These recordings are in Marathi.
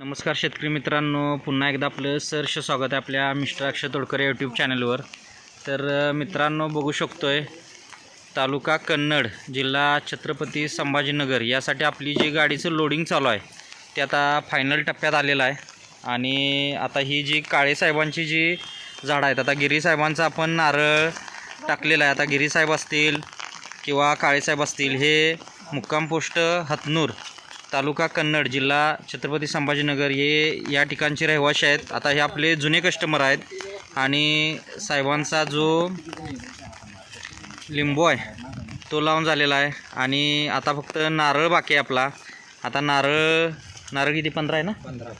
नमस्कार शेतकरी मित्रांनो पुन्हा एकदा आपलं सहर्ष स्वागत आहे आपल्या मिस्टर अक्षय तोडकर यूट्यूब चॅनलवर तर मित्रांनो बघू शकतो आहे तालुका कन्नड जिल्हा छत्रपती संभाजीनगर यासाठी आपली जी गाडीचं लोडिंग चालू आहे ते आता फायनल टप्प्यात आलेलं आहे. आणि आता ही जी काळे साहेबांची जी झाडं आहेत आता गिरीसाहेबांचा आपण नारळ टाकलेला आहे. आता गिरीसाहेब असतील किंवा काळेसाहेब असतील हे मुक्काम पोस्ट हतनूर तालुका कन्नड जिल्हा छत्रपती संभाजीनगर हे या ठिकाणचे रहिवासी आहेत. आता हे आपले जुने कस्टमर आहेत आणि साहेबांचा जो लिंबू आहे तो लावून झालेला आहे. आणि आता फक्त नारळ बाकी आहे आपला. आता नारळ नारळ किती? पंधरा आहे ना? पंधरा.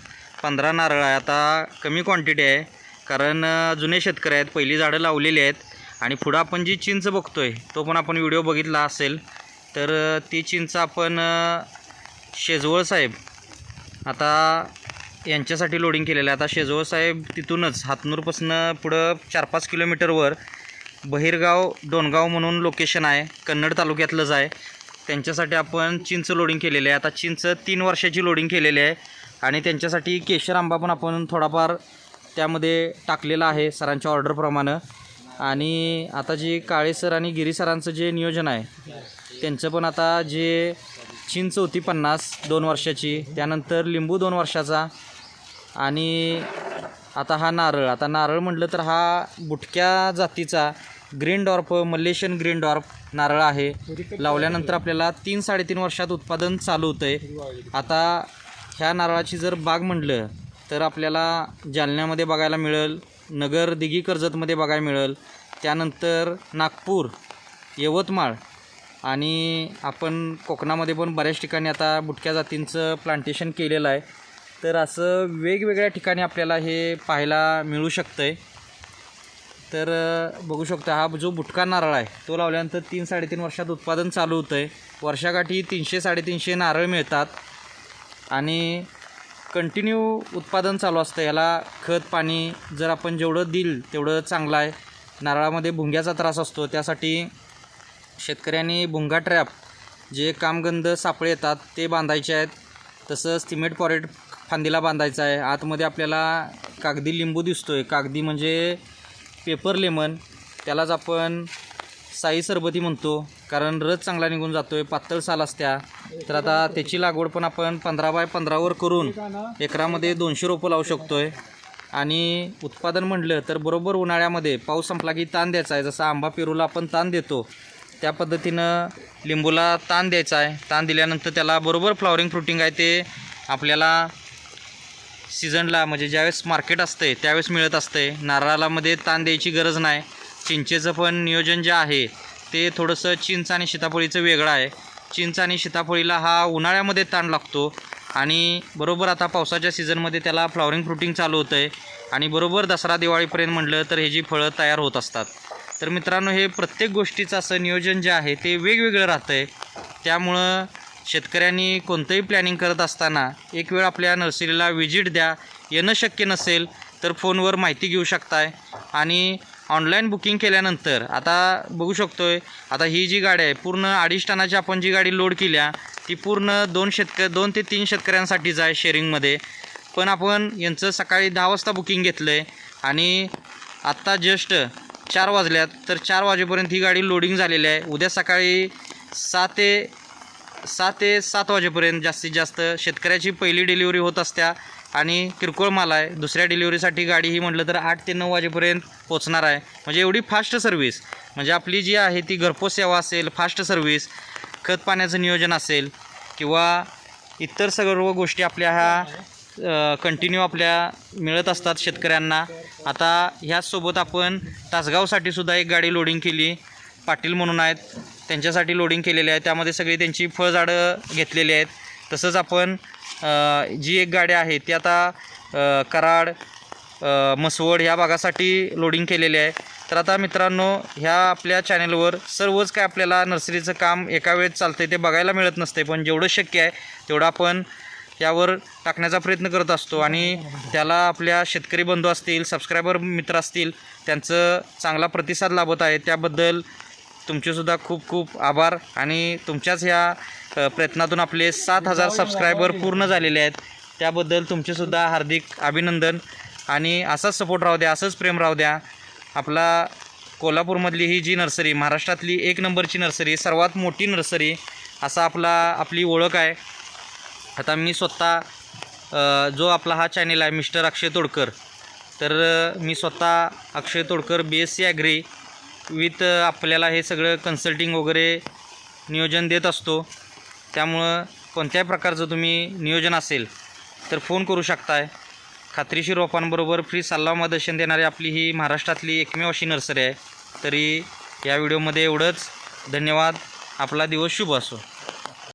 पंधरा नारळ आहे. आता कमी क्वांटिटी आहे. कारण जुने शेतकरी आहेत. पहिली झाडं लावलेली आहेत. आणि पुढं आपण जी चिंच बघतोय तो पण आपण व्हिडिओ बघितला असेल. तर ती चिंच आपण शेजवळ साहेब आता यांच्यासाठी लोडिंग केलेलं आहे. आता शेजवळ साहेब तिथूनच हातनूरपासनं पुढं चार पाच किलोमीटरवर बहिरगाव डोणगाव म्हणून लोकेशन आहे. कन्नड तालुक्यातलंच आहे. त्यांच्यासाठी आपण चिंच लोडिंग केलेली आहे. आता चिंच तीन वर्षाची लोडिंग केलेली आहे. आणि त्यांच्यासाठी केशर आंबा पण आपण थोडाफार त्यामध्ये टाकलेला आहे सरांच्या ऑर्डरप्रमाणे आणि आता जे काळे सर आणि गिरी सरांचं जे नियोजन आहे त्यांचं पण आता जे चिंच होती पन्नास दोन वर्षाची. त्यानंतर लिंबू दोन वर्षाचा. आणि आता हा नारळ. आता नारळ म्हटलं तर हा बुटक्या जातीचा green dwarf Malaysian green dwarf नारळ आहे. लावल्यानंतर आपल्याला तीन साडेतीन वर्षात उत्पादन चालू होतं आहे आता ह्या नारळाची जर बाग म्हटलं तर आपल्याला जालन्यामध्ये बघायला मिळेल नगर दिघी कर्जतमध्ये बघायला मिळेल. त्यानंतर नागपूर यवतमाळ आणि आपण कोकणामध्ये पण बऱ्याच ठिकाणी आता बुटक्या जातींचं प्लांटेशन केलेलं आहे. तर असं वेगवेगळ्या ठिकाणी आपल्याला हे पाहायला मिळू शकतं आहे तर बघू शकता हा जो बुटका नारळ आहे तो लावल्यानंतर तीन साडेतीन वर्षात उत्पादन चालू होतं आहे वर्षाकाठी तीनशे साडेतीनशे नारळ मिळतात. आणि कंटिन्यू उत्पादन चालू असतं. याला खत पाणी जर आपण जेवढं देईल तेवढं चांगलं आहे. नारळामध्ये भुंग्याचा त्रास असतो. त्यासाठी शेतकऱ्यांनी भुंगा ट्रॅप जे कामगंध सापळे येतात ते बांधायचे आहेत. तसंच सिमेंट पॉरेट फांदीला बांधायचं आहे. आतमध्ये आपल्याला कागदी लिंबू दिसतो आहे कागदी म्हणजे पेपर लेमन. त्यालाच आपण साई सरबती म्हणतो. कारण रस चांगला निघून जातो आहे पातळ साल असत्या. तर आता त्याची लागवड पण आपण पंधरा बाय पंधरावर करून एकरामध्ये दोनशे रोपं लावू शकतो आहे आणि उत्पादन म्हटलं तर बरोबर उन्हाळ्यामध्ये पाऊस संपला की ताण द्यायचा आहे. जसं आंबा पेरूला आपण ताण देतो त्या पद्धतीनं लिंबूला ताण द्यायचा आहे. ताण दिल्यानंतर त्याला बरोबर फ्लॉवरिंग फ्रुटिंग आहे ते आपल्याला सीझनला म्हणजे ज्यावेळेस मार्केट असते त्यावेळेस मिळत असते आहे नारळालामध्ये ताण द्यायची गरज नाही. चिंचेचं पण नियोजन जे आहे ते थोडंसं चिंच आणि सीताफळीचं वेगळं आहे. चिंच आणि सीताफळीला हा उन्हाळ्यामध्ये ताण लागतो आणि बरोबर आता पावसाच्या सीझनमध्ये त्याला फ्लॉवरिंग फ्रुटिंग चालू होतं आहे आणि बरोबर दसरा दिवाळीपर्यंत म्हटलं तर हे जी फळं तयार होत असतात. तर मित्रांनो हे प्रत्येक गोष्टीचं असं नियोजन जे आहे ते वेगवेगळं राहतं आहे त्यामुळं शेतकऱ्यांनी कोणतंही प्लॅनिंग करत असताना एक वेळ आपल्या नर्सरीला व्हिजिट द्या. येणं शक्य नसेल तर फोनवर माहिती घेऊ शकताय. आणि ऑनलाईन बुकिंग केल्यानंतर आता बघू शकतो आहे आता ही जी गाडी आहे पूर्ण अडीच टनाची आपण जी गाडी लोड केल्या ती पूर्ण दोन शेतक दोन ते तीन शेतकऱ्यांसाठीच आहे शेअरिंगमध्ये पण आपण यांचं सकाळी दहा वाजता बुकिंग घेतलं आहे आणि आत्ता जस्ट चार वाजल्यात. तर चार वाजेपर्यंत ही गाडी लोडिंग झालेली आहे. उद्या सकाळी सात ते सहा ते सात वाजेपर्यंत जास्तीत जास्त शेतकऱ्याची पहिली डिलिव्हरी होत असत्या आणि किरकोळ माल आहे. दुसऱ्या डिलिव्हरीसाठी गाडी ही म्हटलं तर आठ ते नऊ वाजेपर्यंत पोचणार आहे. म्हणजे एवढी फास्ट सर्व्हिस म्हणजे आपली जी आहे ती घरपोच सेवा असेल फास्ट सर्व्हिस खत पाण्याचं नियोजन असेल किंवा इतर सर्व गोष्टी आपल्या ह्या कंटिन्यू आपल्या मिळत असतात शेतकऱ्यांना. आता ह्याचसोबत आपण तासगावसाठी सुद्धा एक गाडी लोडिंग केली. पाटील म्हणून आहेत. त्यांच्यासाठी लोडिंग केलेली आहे. त्यामध्ये सगळी त्यांची फळझाडं घेतलेली आहेत. तसंच आपण जी एक गाडी आहे ती आता कराड मसवड ह्या भागासाठी लोडिंग केलेली आहे. तर आता मित्रांनो ह्या आपल्या चॅनलवर सर्वच काय आपल्याला नर्सरीचं काम एका वेळेत चालतं आहे ते बघायला मिळत नसते पण जेवढं शक्य आहे तेवढं आपण यावर टाकण्याचा प्रयत्न करत असतो आणि त्याला आपल्या शेतकरी बंधू असतील सबस्क्रायबर मित्र असतील त्यांचं चांगला प्रतिसाद लाभत आहे. त्याबद्दल तुमचेसुद्धा खूप खूप आभार आणि तुमच्याच ह्या प्रयत्नातून आपले सात हजार सबस्क्रायबर पूर्ण झालेले आहेत. त्याबद्दल तुमचेसुद्धा हार्दिक अभिनंदन आणि असाच सपोर्ट राहू द्या असंच प्रेम राहू द्या. आपला कोल्हापूरमधली ही जी नर्सरी महाराष्ट्रातली एक नंबरची नर्सरी सर्वात मोठी नर्सरी असा आपला आपली ओळख आहे. आता मी स्वतः जो आपला हा चॅनेल आहे मिस्टर अक्षय तोडकर तर मी स्वतः Akshay Todkar B S C agri with आपल्याला हे सगळं कन्सल्टिंग वगैरे नियोजन देत असतो. त्यामुळं कोणत्याही प्रकारचं तुम्ही नियोजन असेल तर फोन करू शकताय. खात्रीशीर रोपांबरोबर फ्री सल्ला मार्गदर्शन देणारी आपली ही महाराष्ट्रातली एकमेव अशी नर्सरी आहे. तरी या व्हिडिओमध्ये एवढंच. धन्यवाद. आपला दिवस शुभ असो.